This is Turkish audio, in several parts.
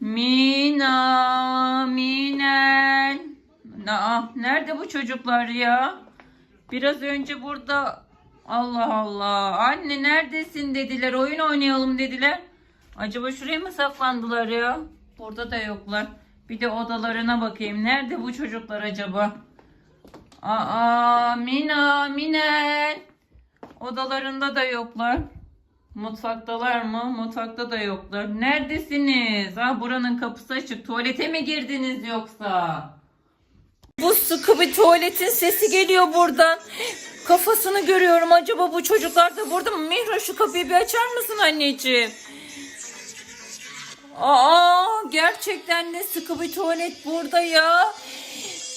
Mina, Minel. Aa, nerede bu çocuklar ya? Biraz önce burada Allah Allah. Anne neredesin dediler. Oyun oynayalım dediler. Acaba şuraya mı saklandılar ya? Burada da yoklar. Bir de odalarına bakayım. Nerede bu çocuklar acaba? Aa, Mina, Minel. Odalarında da yoklar. Mutfaktalar mı? Mutfakta da yoklar. Neredesiniz? Ha buranın kapısı açık. Tuvalete mi girdiniz yoksa? Bu sıkı bir tuvaletin sesi geliyor buradan. Kafasını görüyorum. Acaba bu çocuklar da burada mı? Mihra şu kapıyı bir açar mısın anneciğim? Aa gerçekten de sıkı bir tuvalet burada ya.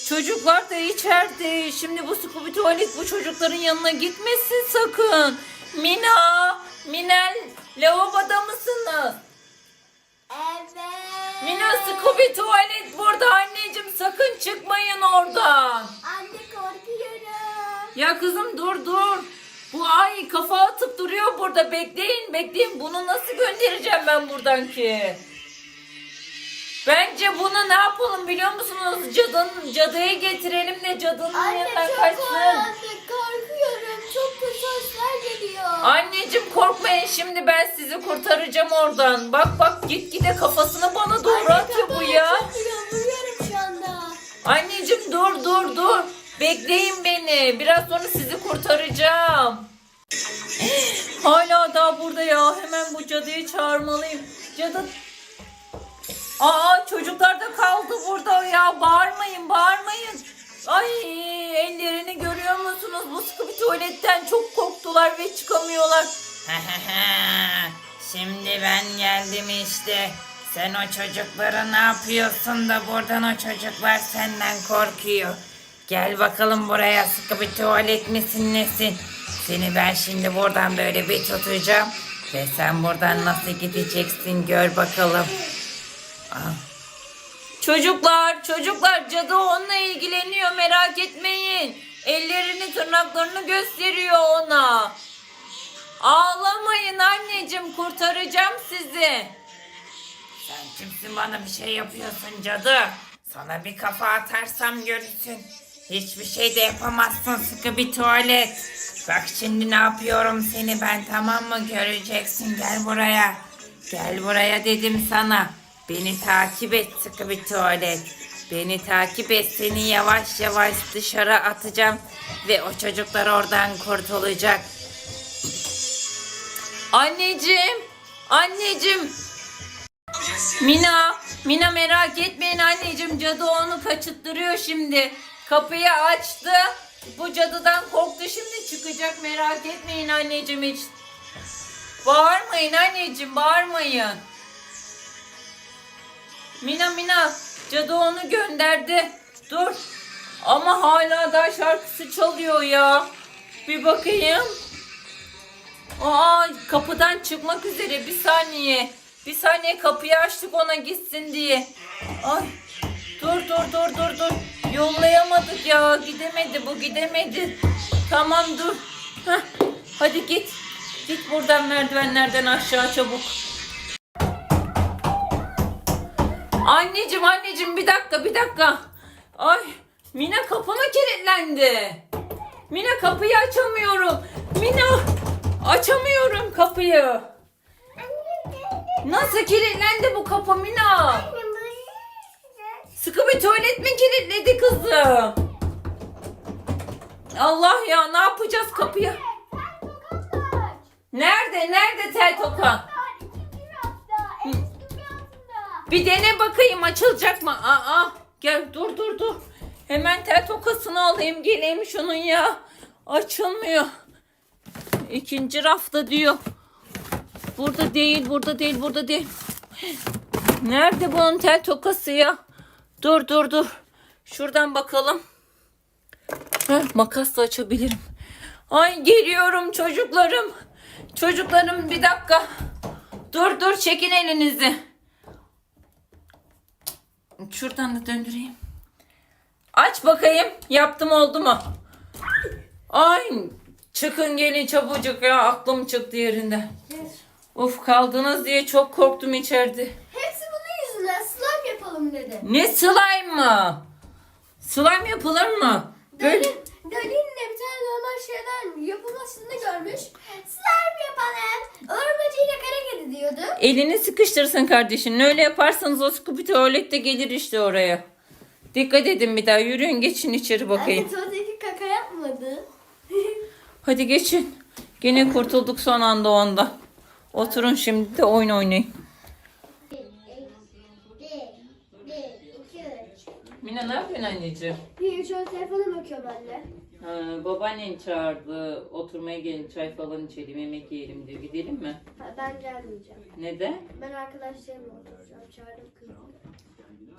Çocuklar da içeride. Şimdi bu sıkı bir tuvalet bu çocukların yanına gitmesin sakın. Mina, Minel lavaboda mısınız? Evet. Mina bir tuvalet burada anneciğim sakın çıkmayın oradan. Anne korkuyorum. Ya kızım dur dur. Bu ay kafa atıp duruyor burada. Bekleyin bekleyin. Bunu nasıl göndereceğim ben buradan ki? Bence bunu ne yapalım biliyor musunuz? Cadın, cadıyı getirelim de cadının Anne yanından çok kaçsın. karanlık korkuyorum. Çok sesler geliyor. Şimdi ben sizi kurtaracağım oradan. Bak bak gitgide kafasını bana doğru atıyor bu ya. Vuruyorum şu anda. Anneciğim dur dur dur. Bekleyin beni. Biraz sonra sizi kurtaracağım. Hala daha burada ya. Hemen bu cadıyı çağırmalıyım. Cadı... Aa çocuklar da kaldı burada ya. Bağırmayın bağırmayın. Ay ellerini görüyor musunuz? Bu sıkı bir tuvaletten çok korktular ve çıkamıyorlar. Şimdi ben geldim işte. Sen o çocuklara ne yapıyorsun da buradan o çocuklar senden korkuyor. Gel bakalım buraya sıkı bir tuvalet misin nesin? Seni ben şimdi buradan böyle bir tutacağım. Ve sen buradan nasıl gideceksin gör bakalım. Ah. Çocuklar, çocuklar cadı onunla ilgileniyor merak etmeyin. Ellerini tırnaklarını gösteriyor ona. Ağlamayın anneciğim kurtaracağım sizi. Sen kimsin bana bir şey yapıyorsun cadı? Sana bir kafa atarsam görürsün. Hiçbir şey de yapamazsın sıkı bir tuvalet. Bak şimdi ne yapıyorum seni ben tamam mı göreceksin gel buraya. Gel buraya dedim sana. Beni takip et sıkı bir tuvalet. Beni takip et seni yavaş yavaş dışarı atacağım. Ve o çocuklar oradan kurtulacak. Anneciğim, anneciğim. Mina, Mina merak etmeyin anneciğim. Cadı onu kaçıttırıyor şimdi. Kapıyı açtı. Bu cadıdan korktu şimdi çıkacak merak etmeyin anneciğim hiç. Bağırmayın anneciğim bağırmayın. Mina Mina cadı onu gönderdi. Dur. Ama hala da şarkısı çalıyor ya. Bir bakayım. Aa kapıdan çıkmak üzere bir saniye. Bir saniye kapıyı açtık ona gitsin diye. Ay dur dur dur dur dur. Yollayamadık ya gidemedi bu gidemedi. Tamam dur. Heh, hadi git. Git buradan merdivenlerden aşağı çabuk. Anneciğim anneciğim bir dakika bir dakika. Ay Mina kapına kilitlendi. Mina kapıyı açamıyorum. Mina açamıyorum kapıyı. Nasıl kilitlendi bu kapı Mina? Sıkı bir tuvalet mi kilitledi kızım? Allah ya ne yapacağız kapıyı? Nerede nerede tel toka? Bir dene bakayım açılacak mı? Aa, gel dur dur dur. Hemen tel tokasını alayım geleyim şunun ya. Açılmıyor. İkinci rafta diyor. Burada değil, burada değil, burada değil. Nerede bunun tel tokası ya? Dur dur dur. Şuradan bakalım. Heh, makasla açabilirim. Ay geliyorum çocuklarım. Çocuklarım bir dakika. Dur dur çekin elinizi. Şuradan da döndüreyim. Aç bakayım. Yaptım oldu mu? Ay çıkın gelin çabucak ya. Aklım çıktı yerinden. Of kaldınız diye çok korktum içeride. Hepsi bunun yüzünden. Ne slime mı? Slime yapılır mı? Böyle Dalin, Dalin de bir tane normal şeyden yapılmasını görmüş. Slime yapalım. Örmeciyle kara kedi diyordu. elini sıkıştırsın kardeşin. Öyle yaparsanız o Scooby tuvalet de gelir işte oraya. Dikkat edin bir daha. Yürüyün geçin içeri bakayım. Yapmadı. Hadi geçin. Gene kurtulduk son anda onda. Oturun şimdi de oyun oynayın. Mina ne yapıyorsun anneciğim? Bir şöyle telefona bakıyorum anne. Ha, babaannen çağırdı. Oturmaya gelin çay falan içelim yemek yiyelim diyor. Gidelim mi? Ha, ben gelmeyeceğim. Neden? Ben arkadaşlarımla oturacağım. Çağırdım kızı.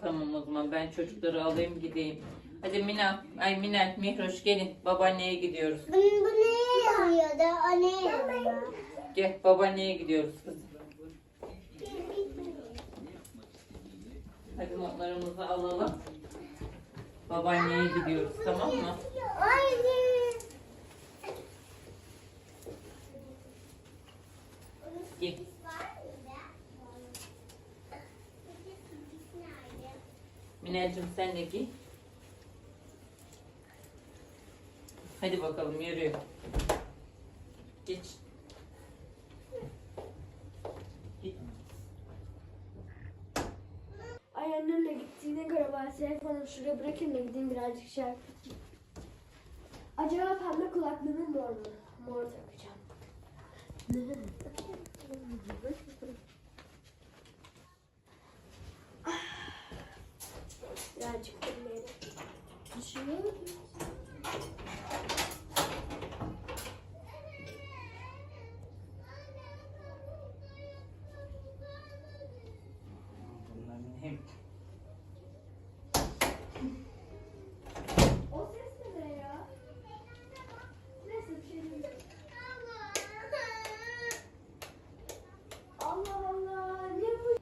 Tamam o zaman ben çocukları alayım gideyim. Hadi Mina, ay Mina, Mihroş gelin. Babaanneye gidiyoruz. Bu, bu neye yarıyordu? O neye yarıyor? Gel babaanneye gidiyoruz kızım. Hadi notlarımızı alalım. Babaanneye gidiyoruz tamam mı? Anne. Gel. Minacığım sen de giy. Hadi bakalım yürü. Geç. Git. Ay annemle gittiğine göre ben telefonumu şuraya bırakayım da gideyim birazcık şey yapayım. Acaba pembe kulaklığımı mor mu? Mor takacağım. Birazcık dinleyelim. Düşüyor. Bunların hem O ses ne be ya? Neyse bir şey değil. Allah Allah. Ne bu?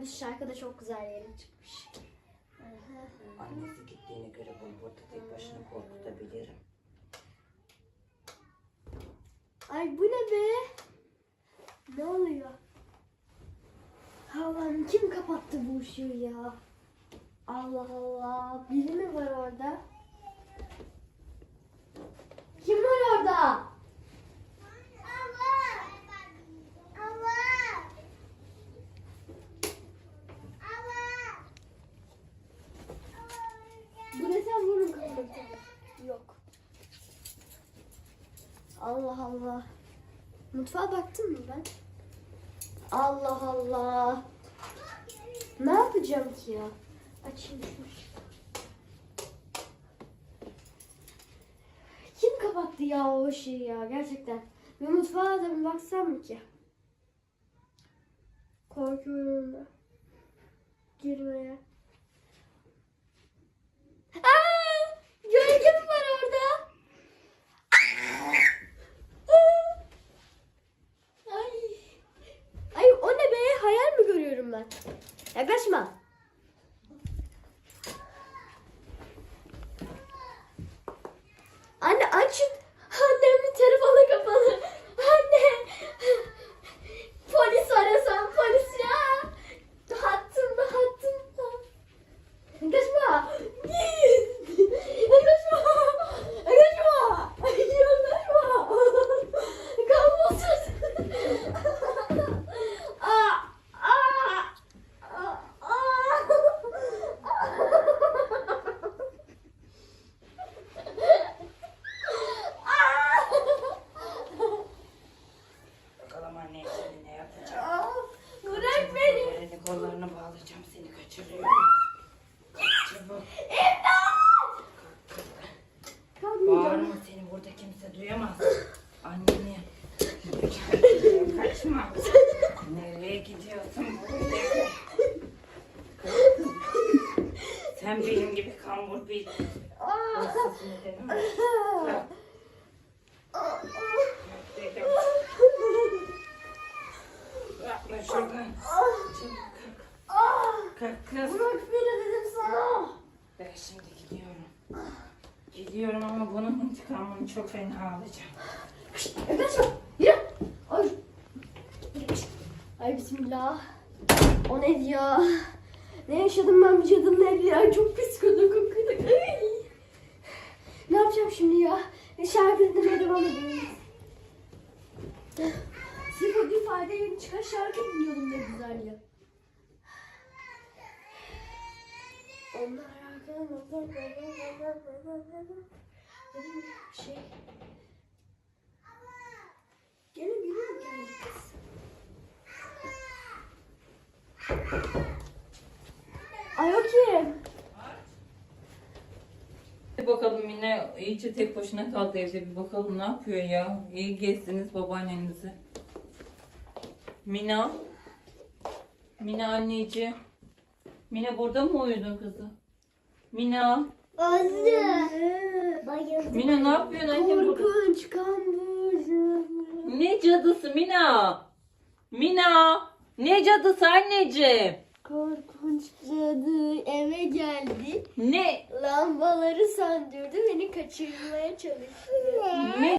Bu şarkı da çok güzel yere çıkmış. annesi gittiğine göre bunu burada tek başına korkutabilirim. Ay bu ne be? Ne oluyor? Allah'ım kim kapattı bu ışığı ya? Allah Allah. Biri mi var orada? Kim var orada? Allah. Allah. Allah. Bu ne sen vurun kapatı. Yok. Allah Allah. Mutfağa baktın mı ben? Allah Allah. Ne yapacağım ki ya? Açayım. Kim kapattı ya o şeyi ya gerçekten? Bir mutfağa da bir baksam mı ki? Korkuyorum da. Girmeye. Aa! Gölge mi var orada? Ay. Ay o ne be? Hayal mi görüyorum ben? Yaklaşma. Anne açın. Annemin telefonu kapalı. Anne. Polis arasam polis ya. Hattım da hattım da. Yaklaşma. Yaklaşma. Yaklaşma. Yaklaşma. Kalmasın. Aa, aa, aa, Bakalım anne şimdi ne yapacak? aa. Bırak beni. Elini kollarını bağlayacağım seni kaçırıyorum. Çabuk. Kalkmayacağım. Bağırma seni burada kimse duyamaz. Anneni. Kaçma. Nereye gidiyorsun? Sen benim gibi kambur bir? Kalk. Dedim. Yapma şuradan. Kalk. Kalk kız. Bırak beni dedim sana. Ben şimdi gidiyorum. Gidiyorum. ama bunun intikamını çok fena alacağım. Kaçma. Yürü. Ay. Ay bismillah. O ne ya? Ne yaşadım ben bir cadının evi ya? Çok pis kokuyor kokuyor. Ay. Ne yapacağım şimdi ya? Dinlemeye devam edelim. Spotify'da yeni çıkan şarkı dinliyordum ne güzel ya. Onlar arkadan şey. Mi geldi kız? Ay o kim? Bakalım yine iyice tek başına kaldı evde bir bakalım ne yapıyor ya. İyi gezdiniz babaannenizi. Mina. Mina anneciğim. Mina burada mı uyudun kızım? Mina. Anne. Bayıldım. Mina ne yapıyorsun annem burada? Korkunç kamburcu. Ne cadısı Mina? Mina. Ne cadısı anneciğim? Korkunç cadı eve geldi. Ne? Lambaları söndürdü beni kaçırmaya çalıştı. Ne